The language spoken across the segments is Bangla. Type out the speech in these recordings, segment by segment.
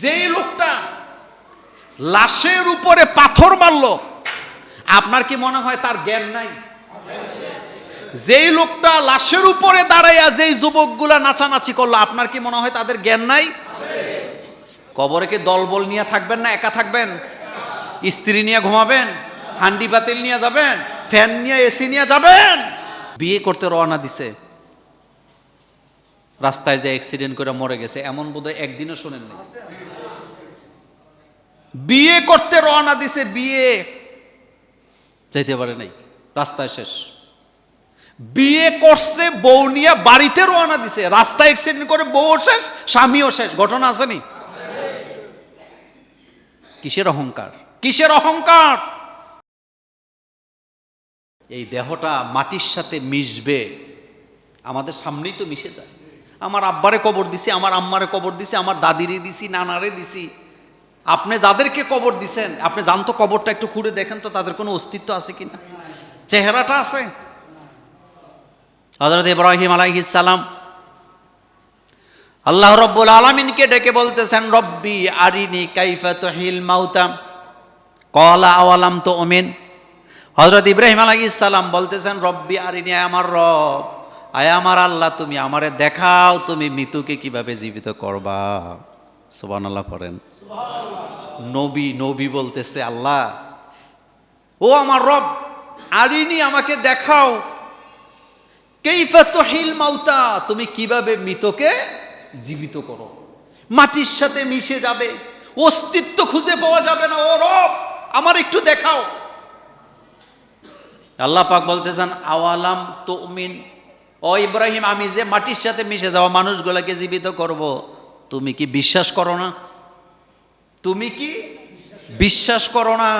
যেই লোকটা লাশের উপরে পাথর মারল, আপনার কি মনে হয় তার জ্ঞান নাই? যেই লোকটা লাশের উপরে দাঁড়াইয়া যেই যুবকগুলা নাচানাচি করল, আপনার কি মনে হয় তাদের জ্ঞান নাই? কবরে কি দলবল নিয়ে থাকবেন না, একা থাকবেন? স্ত্রী নিয়ে ঘুমাবেন? হান্ডি পাতিল নিয়ে যাবেন? ফ্যান নিয়ে এসি নিয়ে যাবেন? বিয়ে করতে রওনা দিছে। রাস্তায় যে অ্যাক্সিডেন্ট করে মরে গেছে, এমন বোধহয় একদিনও শোনেন নাই বিয়ে করতে রওনা দিছে বিয়ে। যাইতে পারে নাই রাস্তায় শেষ। বিয়ে করছে বউ নিয়ে বাড়িতে রওনা দিছে। রাস্তায় অ্যাক্সিডেন্ট করে বউও শেষ স্বামীও শেষ। ঘটনা আসেনি কিসের অহংকার? কিসের অহংকার? এই দেহটা মাটির সাথে মিশবে। আমাদের সামনেই তো মিশে যায়। আমার আব্বারে কবর দিছি আমার আম্মারে কবর দিছি আমার দাদিরে দিছি নানারে দিছি। আপনি যাদেরকে কবর দিছেন, আপনি জানতো কবরটা একটু খুঁড়ে দেখেন তো তাদের কোনো অস্তিত্ব আছে কিনা? চেহারাটা আছে? হজরত ইব্রাহিম আলাইহিস সালাম আল্লাহ রব্বুল আলমিনকে ডেকে বলতেছেন, রব্বি আরিনি কাইফা তহিল মাউতাম কলা, আওয়ালাম তো ওমিন হজরত ইব্রাহিম আলাইহিস সালাম বলতেছেন, রব্বি আরিনি আমার রব। আয় আমার আল্লাহ, তুমি আমারে দেখাও, তুমি মৃত্যুকে কীভাবে জীবিত করবা? সুবান আল্লাহ করেন নবী নবী বলতেছে, আল্লাহ, ও আমার রব, আরিনি আমাকে দেখাও। মাউতা, তুমি কীভাবে মৃতকে জীবিত করো? মাটির সাথে মিশে যাবে, অস্তিত্ব খুঁজে পাওয়া যাবে না। ও রব, আমার একটু দেখাও। আল্লাহ পাক বলতেছেন, আওয়ালাম তুমিন, ও ইব্রাহিম, আমি যে মাটির সাথে মিশে যাওয়া মানুষগুলোকে জীবিত করব, তুমি কি বিশ্বাস করো না? তুমি কি বিশ্বাস করো না?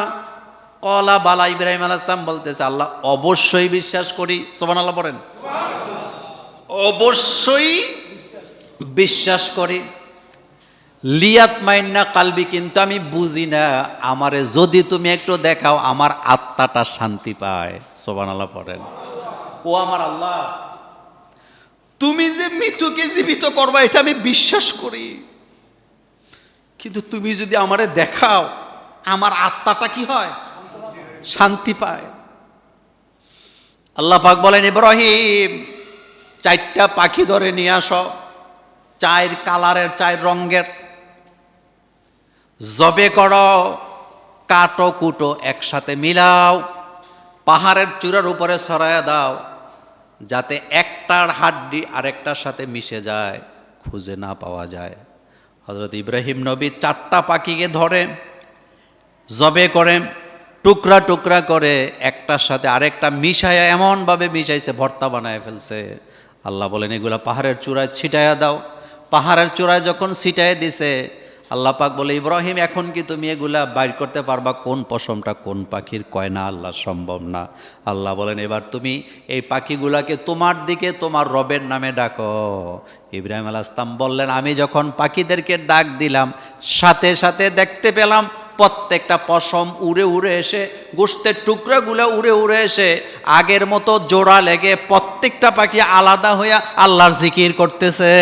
কলা বালা ইব্রাহিম আল ইসলাম বলতেছে, আল্লাহ অবশ্যই বিশ্বাস করি। সোমান আল্লাহ বলেন অবশ্যই বিশ্বাস করি। লিয়াত মাইন্না কালবি, কিন্তু আমি বুঝি না, আমারে যদি তুমি একটু দেখাও, আমার আত্মাটা শান্তি পায়। সোবান আল্লাহ পড়েন। ও আমার আল্লাহ, তুমি যে মৃত্যুকে জীবিত করবা, এটা আমি বিশ্বাস করি। কিন্তু তুমি যদি আমারে দেখাও, আমার আত্মাটা কি হয়? শান্তি পায়। আল্লাহ পাক বলেন, ইব্রাহিম, চারটা পাখি ধরে নিয়ে আসো। চায়ের কালারের, চায়ের রঙের। জবে করো, কাটো, কুটো, একসাথে মিলাও। পাহাড়ের চূড়ার উপরে ছড়াইয়া দাও, যাতে একটার হাড্ডি আরেকটার সাথে মিশে যায়, খুঁজে না পাওয়া যায়। হজরত ইব্রাহিম নবী চারটা পাখিকে ধরে, জবে করে, টুকরা টুকরা করে একটার সাথে আরেকটা মিশাইয়া এমনভাবে মিশাইছে, ভর্তা বানায় ফেলছে। আল্লাহ বলেন, এগুলা পাহাড়ের চূড়ায় ছিটাইয়া দাও। পাহাড়ের চূড়ায় যখন ছিটাইয়া দিছে আল্লাহ পাক বলে, ইব্রাহিম, এখন কি তুমি এগুলা বাইর করতে পারবা? কোন পশমটা কোন পাখির? কয়, না, আল্লাহ, সম্ভব না। আল্লাহ বলেন, এবার তুমি এই পাখিগুলাকে তোমার দিকে তোমার রবের নামে ডাকো। ইব্রাহিম আল ইসলাম বললেন, আমি যখন পাখিদেরকে ডাক দিলাম, সাথে সাথে দেখতে পেলাম প্রত্যেকটা পশম উড়ে উড়ে এসে গোস্তের টুকরাগুলো উড়ে উড়ে এসে, আগের মতো জোড়া লেগে প্রত্যেকটা পাখি আলাদা হইয়া আল্লাহর জিকির করতেছে।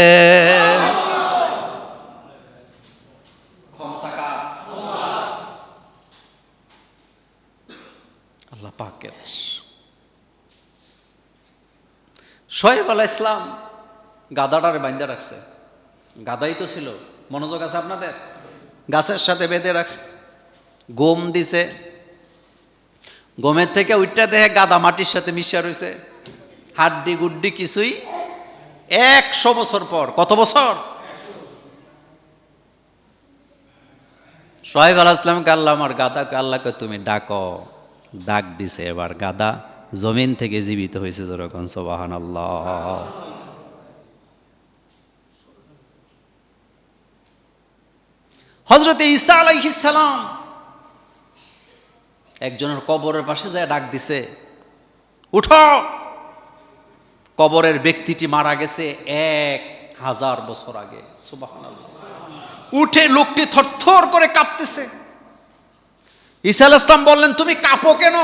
পাকের। শোয়েব আলাহ ইসলাম গাদাটারে বাইন্দা রাখছে। গাদাই তো ছিল। মনোযোগ আছে আপনাদের? গাছের সাথে বেঁধে রাখছে। গম দিছে। গমের থেকে উইটটা দেখে গাদা মাটির সাথে মিশিয়া রয়েছে হাড্ডি গুড্ডি কিছুই একশো বছর পর। কত বছর? সোহেব আল ইসলামকে আল্লাহ আমার গাদাকে আল্লাহকে তুমি ডাকো। ডাক দিছে এবার, গাদা জমিন থেকে জীবিত হয়েছে যেরকম সোবাহান হজরত ঈসা আলাইহিসালাম একজনের কবরের পাশে যায়, ডাক দিছে, উঠো! কবরের ব্যক্তিটি মারা গেছে এক হাজার বছর আগে সুবাহান উঠে লোকটি থরথর করে কাঁপতেছে। ইসাল ইসলাম বললেন, তুমি কাঁপো কেন?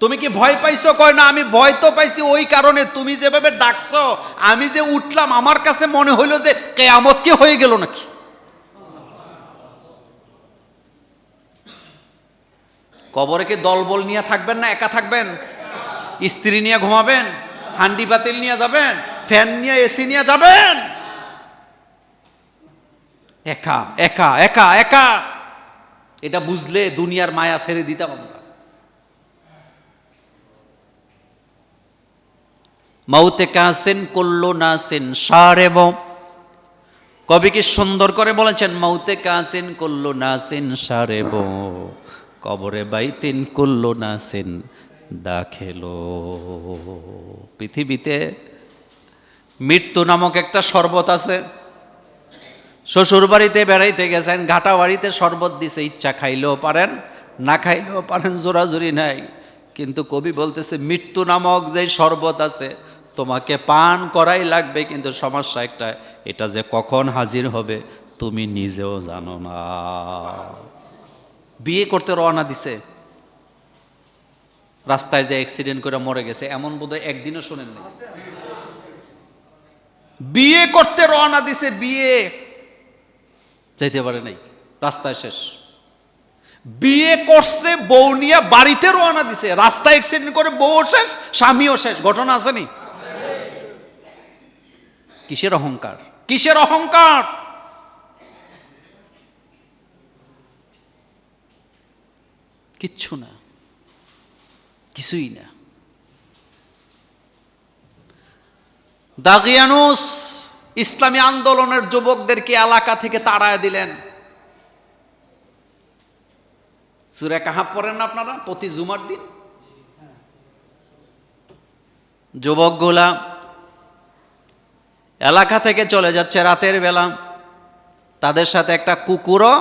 তুমি কি ভয় পাইছো? কয়, না, আমি ভয় তো পাইছি ওই কারণে। তুমি যেভাবে ডাকছো, আমি যে উঠলাম, আমার কাছে মনে হইল যে কেয়ামত কি হয়ে গেল নাকি? কবরে কি দলবল নিয়ে থাকবেন না একা থাকবেন? স্ত্রী নিয়ে ঘুমাবেন? হান্ডি বাতিল নিয়ে যাবেন? ফ্যান নিয়ে এসি নিয়ে যাবেন? একা একা একা একা। এটা বুঝলে দুনিয়ার মায়া ছেড়ে দিতাম আমরা মাউতে কাসেন করল না সেন সারেব কবি কি সুন্দর করে বলেছেন, মাউতে কাসেন করল না সেন সারেব কবরে বাইতেন করল না সেন দাখেলো। পৃথিবীতে মৃত্যু নামক একটা শরবত আছে। শ্বশুর বাড়িতে বেড়াইতে গেছেন ঘাটা বাড়িতে শরবত দিছে, ইচ্ছা খাইলেও পারেন, না খাইলেও পারেন, জোরাজুরি নাই। কিন্তু কবি বলতেছে, মৃত্যু নামক যে শরবত আছে, তোমাকে পান করাই লাগবে, কিন্তু সমস্যা একটা, এটা যে কখন হাজির হবে, তুমি নিজেও জানো না। বিয়ে করতে রওনা দিছে। রাস্তায় যে অ্যাক্সিডেন্ট করে মরে গেছে, এমন বোধহয় একদিনও শোনেন বিয়ে করতে রওনা দিছে, বিয়ে। যাইতে পারে নাই। রাস্তায় শেষ। বিয়ে করছে, বউ নিয়ে বাড়িতে রওনা দিছে। রাস্তায় অ্যাক্সিডেন্ট করে বউ শেষ, স্বামীও শেষ। ঘটনা আসেনি কিসের অহংকার? কিসের অহংকার? কিচ্ছু না। কিছুই না। দাগিয়ানুস ইসলামী আন্দোলনের যুবকদেরকে এলাকা থেকে তাড়ায় দিলেন। সুরে কাহা পড়েন না আপনারা? প্রতি জুমার দিন? যুবকগুলা এলাকা থেকে চলে যাচ্ছে রাতের বেলা। তাদের সাথে একটা কুকুরও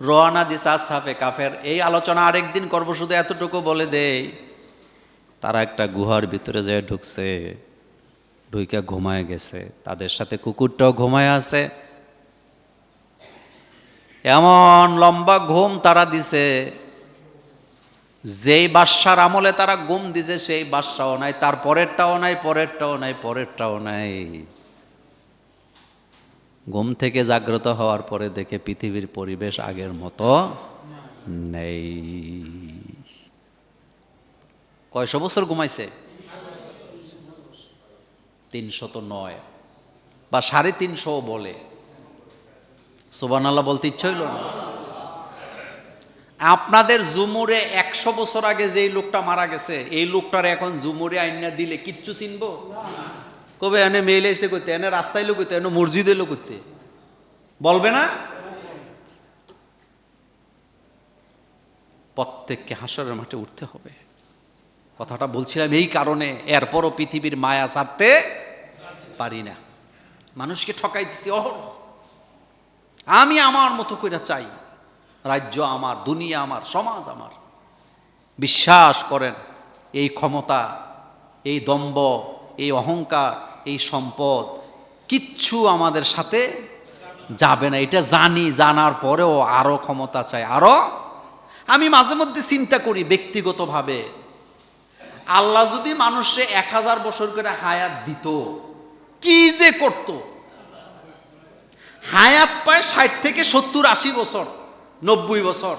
রোয়ানা দিস আসাফে কাফের। এই আলোচনা আরেকদিন করব, শুধু এতটুকু বলে দেই, তারা একটা গুহার ভিতরে যেয়ে ঢুকছে। ঢুইকা ঘুমায় গেছে। তাদের সাথে কুকুরটাও ঘুমায় আছে। এমন লম্বা ঘুম তারা দিছে, যেই বাদশার আমলে তারা ঘুম দিছে, সেই বাদশাও নাই তার পরেরটাও নাই পরেরটাও নাই পরেরটাও নাই। ঘুম থেকে জাগ্রত হওয়ার পরে দেখে পৃথিবীর পরিবেশ আগের মতো নেই। কয়শো বছর ঘুমাইছে? তিনশত নয় বা সাড়ে তিনশো বলে। সোবান বলতে ইচ্ছা হইল না? আপনাদের জুমুরে একশো বছর আগে যেই লোকটা মারা গেছে, এই লোকটার এখন জুমুরে আইনা দিলে কিচ্ছু চিনবো? কবে এনে মেইল এসে করতে এনে রাস্তায় লোক এনে মসজিদে লোক করতে বলবে না? প্রত্যেককে হাসরের মাঠে উঠতে হবে। কথাটা বলছিলাম এই কারণে, এরপরও পৃথিবীর মায়া ছাড়তে পারি না। মানুষকে ঠকাই দিছি অহর আমি আমার মতো করে চাই, রাজ্য আমার, দুনিয়া আমার, সমাজ আমার। বিশ্বাস করেন, এই ক্ষমতা, এই দম্ব এই অহংকার, এই সম্পদ কিচ্ছু আমাদের সাথে যাবে না। এটা জানি, জানার পরেও আরও ক্ষমতা চাই। আরও আমি মাঝে মধ্যে চিন্তা করি ব্যক্তিগতভাবে। আল্লাহ যদি মানুষে এক হাজার বছর করে হায়াত দিত কি যে করত? হায়াত পায় ষাট থেকে সত্তর, আশি বছর, নব্বই বছর।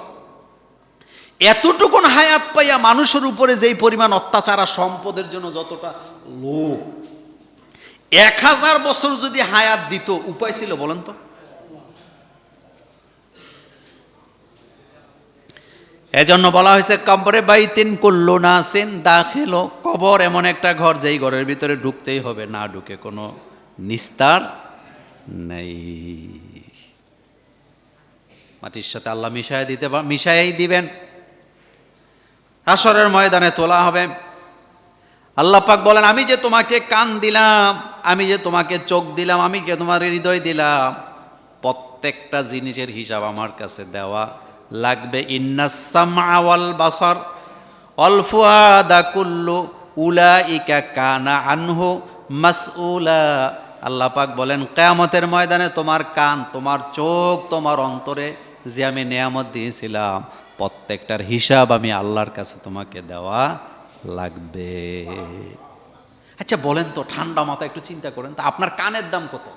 এতটুকুন হায়াত পাইয়া মানুষের উপরে যেই পরিমাণ অত্যাচার আর সম্পদের জন্য যতটা লোক এক হাজার বছর যদি হায়াত দিত, উপায় ছিল বলেন তো? এজন্য বলা হয়েছে, কবরে বাইতিন না সেন দাখেলো কবর এমন একটা ঘর যেই ঘরের ভিতরে ঢুকতেই হবে, না ঢুকে কোনো নিস্তার নেই। মাটির সাথে আল্লাহ মিশাই দিতে মিশাই দিবেন। আসরের ময়দানে তোলা হবে। আল্লাহ পাক বলেন, আমি যে তোমাকে কান দিলাম, আমি যে তোমাকে চোখ দিলাম, আমি যে তোমার হৃদয় দিলাম, প্রত্যেকটা জিনিসের হিসাব আমার কাছে দেওয়া লাগবে ইন্নাসামাওয়াল বাসার অল্ফুয়াদা কুল্লু উলা ইকা কানা আনহু মাসউলা। আল্লাহ পাক বলেন, কেয়ামতের ময়দানে তোমার কান, তোমার চোখ, তোমার অন্তরে যে আমি নেয়ামত দিয়েছিলাম, প্রত্যেকটার হিসাব আমি আল্লাহর কাছে তোমাকে দেওয়া লাগবে। আচ্ছা বলেন তো, ঠান্ডা মাথা একটু চিন্তা করেন, তা আপনার কানের দাম কত?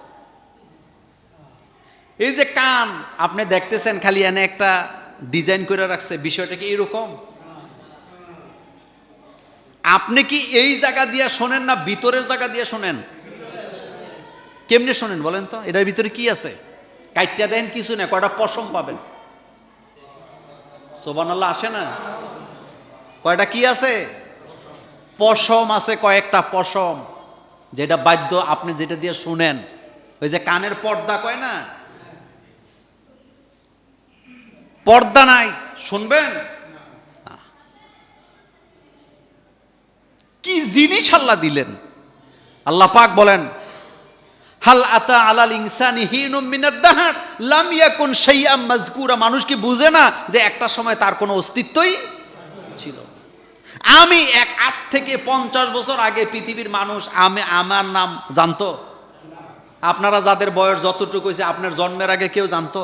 এই যে কান, আপনি দেখতেছেন খালি এনে একটা ডিজাইন করে রাখছে, বিষয়টা কি এরকম? আপনি কি এই জায়গা দিয়ে শোনেন না ভিতরের জায়গা দিয়ে শোনেন? কেমনে শোনেন বলেন তো? এটার ভিতরে কি আছে? কাইটটা দেন কিছু না, কয়টা পশম পাবেন? সোবান আল্লাহ আসে না? কয়টা কি আছে? পশম আছে, কয়েকটা পশম। যেটা বাদ্য আপনি যেটা দিয়ে শুনেন। ওই যে কানের পর্দা কয় না? পর্দা নাই, শুনবেন। কি জিনিস আল্লাহ দিলেন? আল্লাহ পাক বলেন, হাল আতা আলাল ইনসানি দাহার, লাম ইয়াকুন শাইআম মাযকুরা মানুষ কি বুঝে না যে একটা সময় তার কোনো অস্তিত্বই ছিল? আমি এক আজ থেকে পঞ্চাশ বছর আগে পৃথিবীর মানুষ, আমি, আমার নাম জানতো? আপনারা যাদের বয়স যতটুকু হয়েছে, আপনার জন্মের আগে কেউ জানতো?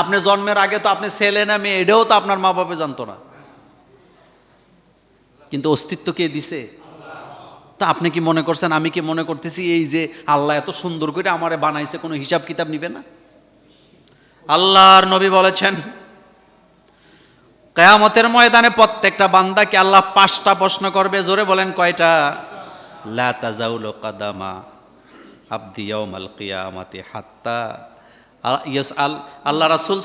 আপনি জন্মের আগে তো আপনি ছেলে না মেয়ে, এটাও তো আপনার মা বাবা জানতো না। কিন্তু অস্তিত্ব কে দিছে? তা আপনি কি মনে করছেন, আমি কি মনে করতেছি এই যে আল্লাহ এত সুন্দর করে আমারে বানাইছে, কোনো হিসাব কিতাব নিবে না? আল্লাহর নবী বলেছেন, কেয়ামতের ময়দানে প্রত্যেকটা বান্দাকে আল্লাহ পাঁচটা প্রশ্ন করবে। জোরে বলেন কয়টা? লা তাজাউল কাদামা আব্দি ইয়াউমাল কিয়ামাতি হাত্তা ইয়েস, আল, আল্লাহ রাসুল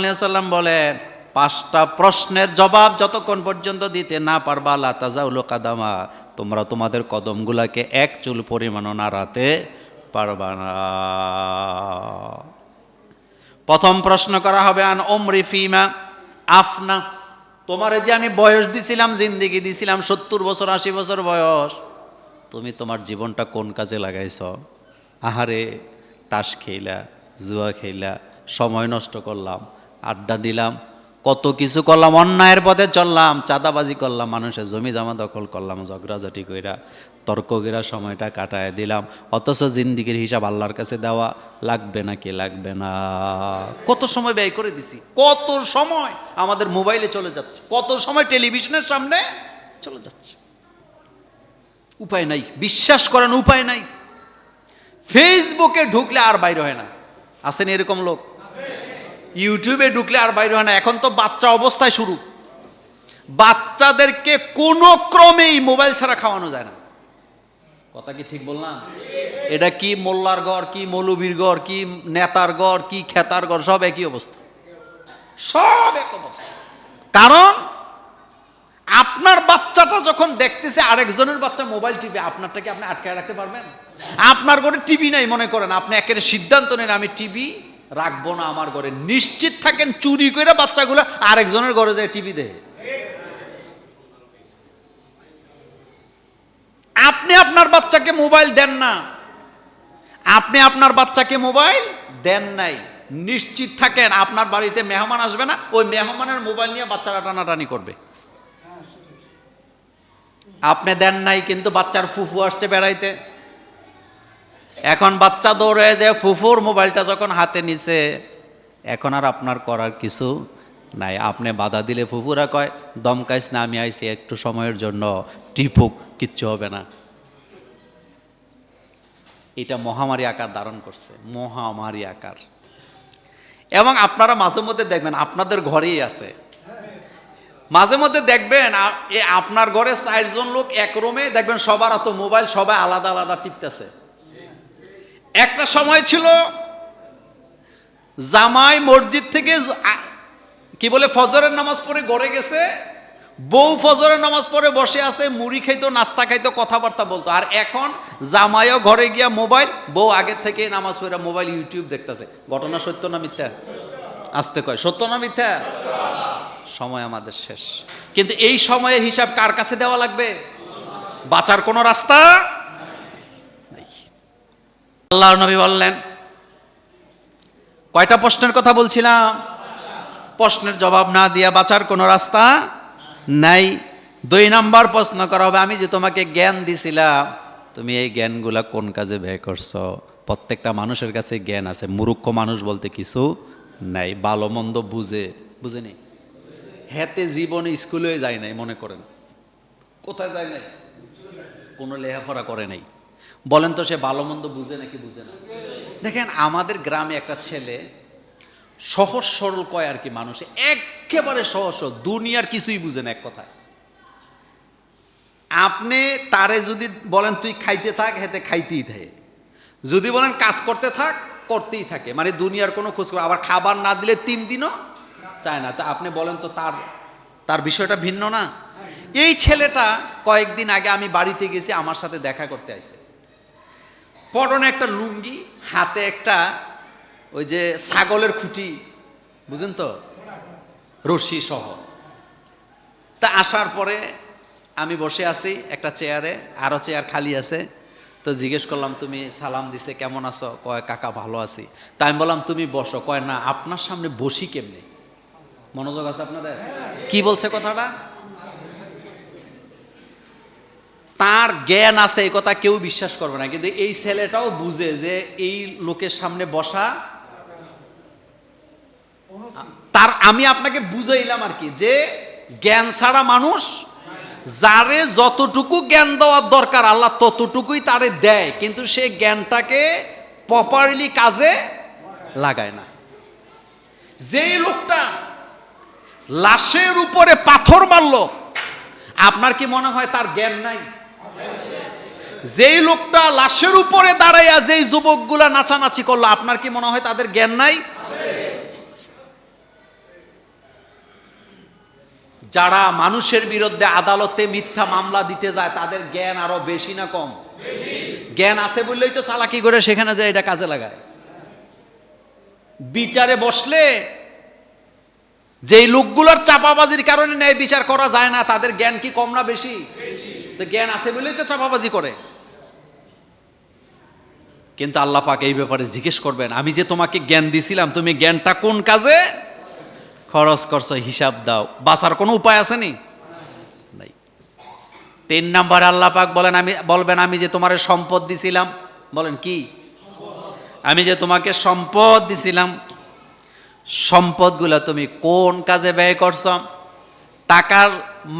আলাইহি সাল্লাম বলেন, পাঁচটা প্রশ্নের জবাব যতক্ষণ পর্যন্ত দিতে না পারবা, লা তাজাউল কাদামা, তোমরা তোমাদের কদমগুলাকে এক চুল পরিমাণও নাড়াতে পারবা না। প্রথম প্রশ্ন করা হবে, আন ওমরি ফিমা আফনা, তোমারে যে আমি বয়স দিছিলাম, জিন্দিগি দিছিলাম, সত্তর বছর, আশি বছর বয়স, তুমি তোমার জীবনটা কোন কাজে লাগাইছ? আহারে, তাস খেইলা। জুয়া খেইলা সময় নষ্ট করলাম, আড্ডা দিলাম, কত কিছু করলাম, অন্যায়ের পথে চললাম, চাঁদাবাজি করলাম, মানুষের জমি জমা দখল করলাম, ঝগড়াঝাটি কইরা, তর্ক কইরা সময়টা কাটায় দিলাম, অথচ জিন্দিগির হিসাব আল্লাহর কাছে দেওয়া লাগবে না কি লাগবে না? কত সময় ব্যয় করে দিছি? কত সময় আমাদের মোবাইলে চলে যাচ্ছে? কত সময় টেলিভিশনের সামনে চলে যাচ্ছে? উপায় নাই, বিশ্বাস করেন উপায় নাই। ফেসবুকে ঢুকলে আর বাইরে হয় না। আসেন এরকম লোক। ইউটিউবে ঢুকলে আর বাইরে হয় না। এখন তো বাচ্চা অবস্থায় শুরু। বাচ্চাদেরকে কোনো ক্রমেই মোবাইল ছাড়া খাওয়ানো যায় না। কথা কি ঠিক বললাম? এটা কি মোল্লার গড় কি মৌলবীর গড় কি নেতার গড় কি খেতার গড় সব একই অবস্থা। সব এক অবস্থা। কারণ আপনার বাচ্চাটা যখন দেখতেছে আরেকজনের বাচ্চা মোবাইল টিভি আপনারটাকে আপনি আটকায় রাখতে পারবেন? আপনার ঘরে টিভি নাই, মনে করেন। আপনি একের সিদ্ধান্ত নেন, আমি টিভি রাখব না আমার ঘরে। নিশ্চিত থাকেন, চুরি করে বাচ্চাগুলো আরেকজনের ঘরে যায় টিভি দেখে আপনি আপনার বাচ্চাকে মোবাইল দেন না। আপনি আপনার বাচ্চাকে মোবাইল দেন নাই। নিশ্চিত থাকেন, আপনার বাড়িতে মেহমান আসবে না, ওই মেহমানের মোবাইল নিয়ে বাচ্চারা টানাটানি করবে। আপনি দেন নাই, কিন্তু বাচ্চার ফুফু আসছে বেড়াইতে। এখন বাচ্চা দৌড়ে যে ফুফুর মোবাইলটা যখন হাতে নিছে, এখন আর আপনার করার কিছু নাই। আপনি বাধা দিলে ফুফুরা কয়, দমকাইস না, আমি আইছি, একটু সময়ের জন্য টিপুক, কিচ্ছু হবে না। এটা মহামারী আকার ধারণ করছে, মহামারী আকার। এবং আপনারা মাঝে মধ্যে দেখবেন, আপনাদের ঘরেই আছে। মাঝে মধ্যে দেখবেন আপনার ঘরে চারজন লোক এক রুমে, দেখবেন সবার এত মোবাইল, সবাই আলাদা আলাদা টিপতেছে। একটা সময় ছিল, জামাই মসজিদ থেকে কি বলে, ফজরের নামাজ পড়ে গড়ে গেছে, বউ ফজরের নামাজ পড়ে বসে আছে, মুড়ি খাইতো, নাস্তা খাইতো, কথাবার্তা বলতো। আর এখন জামাইও ঘরে গিয়া মোবাইল, বউ আগের থেকে নামাজ পড়ে মোবাইল, ইউটিউব দেখতেছে। ঘটনা সত্য না মিথ্যা? আসতে কয়, সত্য না মিথ্যা? সময় আমাদের শেষ। কিন্তু এই সময়ের হিসাব কার কাছে দেওয়া লাগবে? বাঁচার কোনো রাস্তা? আল্লাহ নবী বললেন, কয়টা প্রশ্নের কথা বলছিলাম? প্রশ্নের জবাব না দিয়া বাঁচার কোনো রাস্তা নাই। দুই নাম্বার প্রশ্ন করা হবে, আমি যে তোমাকে জ্ঞান দিছিলাম, তুমি এই জ্ঞানগুলা কোন কাজে ব্যয় করছ? প্রত্যেকটা মানুষের কাছে জ্ঞান আছে, মূর্খ মানুষ বলতে কিছু নাই, ভালো মন্দ বুঝে বুঝেনি হেতে জীবনে স্কুলে যায় নাই, মনে করেন। কোথায় যায় নাই? কোনো লেখাপড়া করে নাই। বলেন তো সে ভালো মন্দ বুঝে নাকি বুঝে না? দেখেন, আমাদের গ্রামে একটা ছেলে, সহজ সরল কয় আর কি মানুষ, একেবারে সহজ দুনিয়ার কিছুই বুঝে না এক কথায়। আপনি তারে যদি বলেন, তুই খাইতে থাক, হেতে খাইতেই থাকে। যদি বলেন, কাজ করতে থাক, করতেই থাকে। মানে দুনিয়ার কোনো খোঁজ খবর- আবার খাবার না দিলে তিন দিনও চায় না। তো আপনি বলেন তো, তার তার বিষয়টা ভিন্ন না? এই ছেলেটা কয়েকদিন আগে আমি বাড়িতে গেছি, আমার সাথে দেখা করতে আসছে পরনে একটা লুঙ্গি, হাতে একটা ওই যে ছাগলের খুঁটি, বুঝেন তো? রশি সহ। তা আসার পরে আমি বসে আছি একটা চেয়ারে আরও চেয়ার খালি আছে। তো জিজ্ঞেস করলাম, তুমি সালাম দিছে, কেমন আছো? কয়, কাকা ভালো আছি। তাই আমি বললাম, তুমি বসো। কয়, না, আপনার সামনে বসি কেমনে? মনোযোগ আছে আপনাদের? কি বলছে কথাটা? তার জ্ঞান আছে এই কথা কেউ বিশ্বাস করবে না। কিন্তু এই ছেলেটাও বুঝে যে এই লোকের সামনে বসা তার, আমি আপনাকে বুঝাইলাম আর কি, যে জ্ঞান ছাড়া মানুষ যারে যতটুকু জ্ঞান দেওয়ার দরকার, আল্লাহ ততটুকুই তারে দেয়, কিন্তু সে জ্ঞানটাকে প্রপারলি কাজে লাগায় না। যেই লোকটা লাশের উপরে পাথর মারল, আপনার কি মনে হয় তার জ্ঞান নাই? যেই লোকটা লাশের উপরে দাঁড়াইয়া যেই যুবকগুলা নাচানাচি করল, আপনার কি মনে হয় তাদের জ্ঞান নাই? যারা মানুষের বিরুদ্ধে আদালতে মিথ্যা মামলা দিতে যায়, তাদের জ্ঞান আরও বেশি না কম? জ্ঞান আছে বললেই তো চালাকি করে সেখানে যায়, এটা কাজে লাগায়। বিচারে বসলে যেই লোকগুলোর চাপাবাজির কারণে ন্যায় বিচার করা যায় না, তাদের জ্ঞান কি কম না বেশি? তো জ্ঞান আছে বলেই তো চাপাবাজি করে। কিন্তু আল্লাহ পাক এই ব্যাপারে জিজ্ঞেস করবেন, আমি যে তোমাকে জ্ঞান দিছিলাম, তুমি জ্ঞানটা কোন কাজে খরচ করছ? হিসাব দাও। বাঁচার কোনো উপায় আছে নি? তিন নাম্বার আল্লাহ পাক বলেন, আমি বলবেন, আমি যে তোমার সম্পদ দিছিলাম, বলেন কি? আমি যে তোমাকে সম্পদ দিছিলাম, সম্পদগুলো তুমি কোন কাজে ব্যয় করছ? টাকার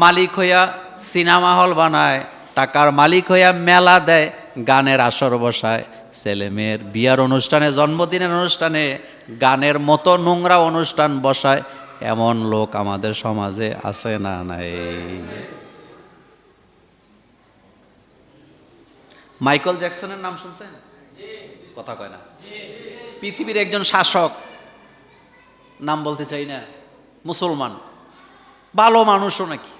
মালিক হইয়া সিনেমা হল বানায়, টাকার মালিক হইয়া মেলা দেয়, গানের আসর বসায়। ছেলে মেয়ের বিয়ার অনুষ্ঠানে, জন্মদিনের অনুষ্ঠানে গানের মতো নোংরা অনুষ্ঠান বসায়। এমন লোক আমাদের সমাজে আছে না নাই? মাইকেল জ্যাকসনের নাম শুনছেন? কথা কয় না। পৃথিবীর একজন শাসক, নাম বলতে চাই না, মুসলমান। ভালো মানুষও নাকি?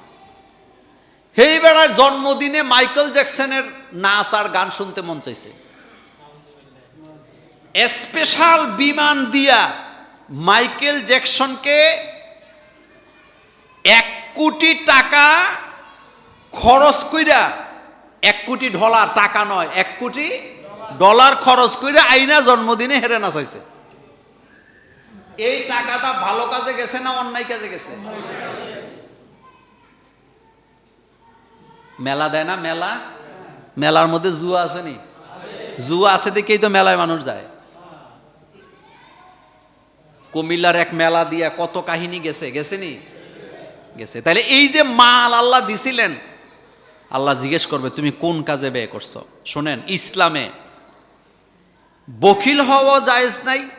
হেই বেড়ার জন্মদিনে মাইকেল জ্যাকসনের নাচ আর গান শুনতে মন চাইছে। স্পেশাল বিমান দিয়া মাইকেল জ্যাকসনকে এক কোটি টাকা খরচ কইরা, এক কোটি ডলার, টাকা নয়, এক কোটি ডলার খরচ কইরা আইনা জন্মদিনে হেরে নাচাইছে। এই টাকাটা ভালো কাজে গেছে না অন্যায় কাজে গেছে? মেলা দেয় না, মেলা? মেলার মধ্যে জুয়া আছে নি? জুয়া আছে দেখেই তো মেলায় মানুষ যায়। কুমিল্লার এক মেলা দিয়া কত কাহিনী গেছে গেছে নি? গেছে। তাহলে এই যে মাল আল্লাহ দিছিলেন, আল্লাহ জিজ্ঞেস করবে, তুমি কোন কাজে ব্যয় করছ? শোনেন, ইসলামে বকিল হওয়া জায়েজ নাই,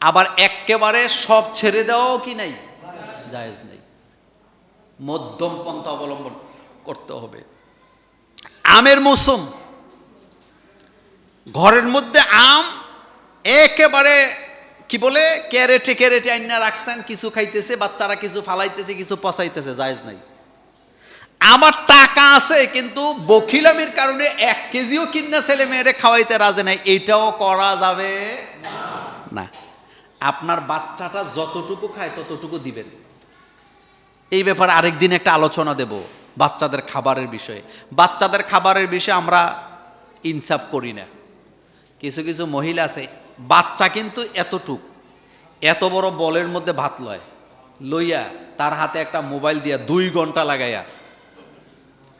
আবার একেবারে সব ছেড়ে দেওয়াও কি নাই? জায়েজ নাই। মধ্যম পন্থা অবলম্বন। করতে হবে। আমের মৌসুম। ঘরের মধ্যে আম একেবারে, কি বলে, ক্যারেটে ক্যারেটে আইনা রাখছেন, কিছু খাইতেছে, বাচ্চারা কিছু ফালাইতেছে, কিছু পচাইতেছে, জায়েজ নাই। আমার টাকা আছে, কিন্তু বকিলামির কারণে এক কেজিও কিনা ছেলে মেয়েরে খাওয়াইতে রাজে নাই। এটাও করা যাবে না। আপনার বাচ্চাটা যতটুকু খায়, ততটুকু দিবেন। এই ব্যাপারে আরেকদিন একটা আলোচনা দেব। বাচ্চাদের খাবারের বিষয়ে। বাচ্চাদের খাবারের বিষয়ে আমরা ইনসাফ করি না। কিছু কিছু মহিলা আছে, বাচ্চা কিন্তু এতটুক, এত বড় বলের মধ্যে ভাত লয়। লইয়া তার হাতে একটা মোবাইল দিয়া দুই ঘণ্টা লাগাইয়া।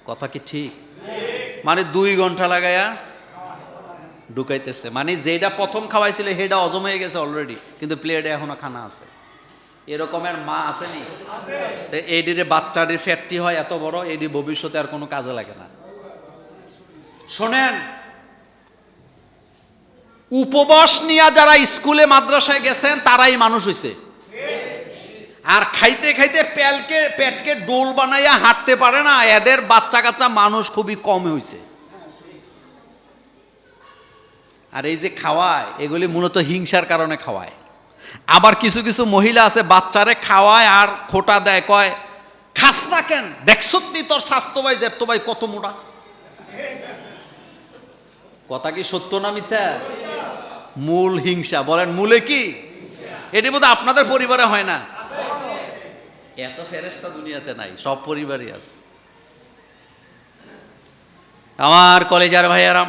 কথা কি ঠিক? মানে দুই ঘণ্টা লাগাইয়া ঢুকাইতেছে। মানে যেটা প্রথম খাওয়াইছিল সেটা হজম হয়ে গেছে অলরেডি কিন্তু প্লেটে এখনও খানা আছে। এরকমের মা আসেনি এইডিরে বাচ্চাটির ফ্যাটটি হয় এত বড় এডি ভবিষ্যতে আর কোনো কাজে লাগে না। শোনেন, উপবাস নিয়ে যারা স্কুলে, মাদ্রাসায় গেছেন, তারাই মানুষ হইছে। আর খাইতে খাইতে পেলকে পেটকে ডোল বানাইয়া হাঁটতে পারে না, এদের বাচ্চা কাচ্চা মানুষ খুবই কম হয়েছে আর এই যে খাওয়ায়, এগুলি মূলত হিংসার কারণে খাওয়ায়। আবার কিছু কিছু মহিলা আছে, বাচ্চারে খাওয়ায় আর খোটা দেয়, কয়, খাস না কেন? দেখছ তোর স্বাস্থ্য ভাই জেঠ ভাই কত মোটা? কথা কি সত্য না মিথ্যা? মূল হিংসা। বলেন, মূলে কি? এটি বোধহয় আপনাদের পরিবারে হয় না। এত ফেরেস্তা দুনিয়াতে নাই, সব পরিবারই আছে। আমার কলেজার ভাইয়ারাম